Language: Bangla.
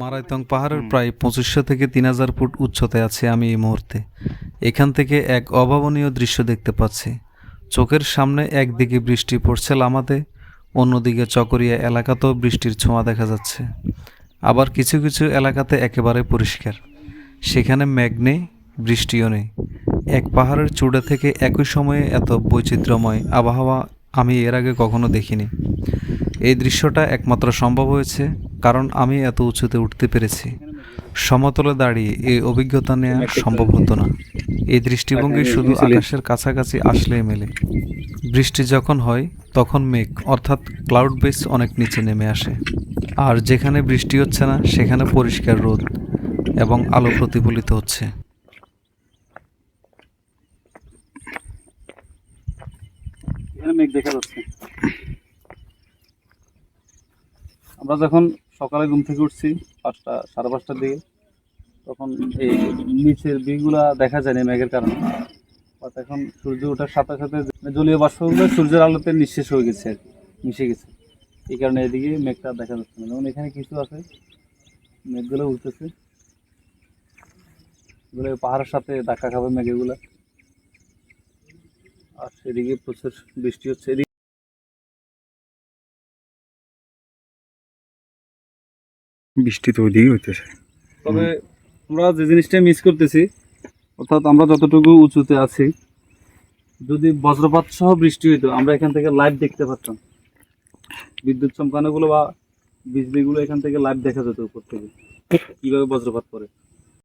মারাইতং পাহাড়ের প্রায় পঁচিশশো থেকে তিন হাজার ফুট উচ্চতায় আছে আমি এই মুহূর্তে। এখান থেকে এক অভাবনীয় দৃশ্য দেখতে পাচ্ছি। চোখের সামনে একদিকে বৃষ্টি পড়ছে লামাতে অন্যদিকে চকরিয়া এলাকাতেও বৃষ্টির ছোঁয়া দেখা যাচ্ছে। আবার কিছু কিছু এলাকাতে একেবারে পরিষ্কার। সেখানে মেঘ নেই বৃষ্টিও নেই। এক পাহাড়ের চূড়া থেকে একই সময়ে এত বৈচিত্র্যময় আবহাওয়া আমি এর আগে কখনো দেখিনি। এই দৃশ্যটা একমাত্র সম্ভব হয়েছে কারণ আমি এত উঁচুতে উঠতে পেরেছি। সমতলে দাঁড়িয়ে এই অভিজ্ঞতা নেওয়া সম্ভব হতো না। এই দৃষ্টিভঙ্গি শুধু আকাশের কাছাকাছি আসলেই মেলে। বৃষ্টি যখন হয়, তখন মেঘ, অর্থাৎ ক্লাউড বেস অনেক নিচে নেমে আসে। আর যেখানে বৃষ্টি হচ্ছে না, সেখানে পরিষ্কার রোদ এবং আলো প্রতিফলিত হচ্ছে। আমরা যখন সকালে ঘুম থেকে উঠছি পাঁচটা, সাড়ে পাঁচটার দিকে। তখন এই নিচের দিকগুলা দেখা যায় না মেঘের কারণে। এখন সূর্য ওঠার সাথে সাথে জলীয় বাষ্পগুলো সূর্যের আলোতে নিঃশেষ হয়ে গেছে আর মিশে গেছে। এই কারণে এদিকে মেঘটা দেখা যাচ্ছে না। যেমন এখানে কিছু আছে, মেঘগুলো উঠতেছে। এগুলো পাহাড়ের সাথে ধাক্কা খাবে মেঘগুলা। আর সেদিকে প্রচুর বৃষ্টি হচ্ছে। বৃষ্টি তো ওইদিকেই হইতেছে। তবে আমরা যে জিনিসটা মিস করতেছি, অর্থাৎ আমরা যতটুকু উঁচুতে আছি, যদি বজ্রপাত সহ বৃষ্টি হইতো, আমরা এখান থেকে লাইভ দেখতে পারতাম। বিদ্যুৎ চমকানোগুলো বা বিজলিগুলো এখান থেকে লাইভ দেখা যেত উপর থেকে। কীভাবে বজ্রপাত পড়ে?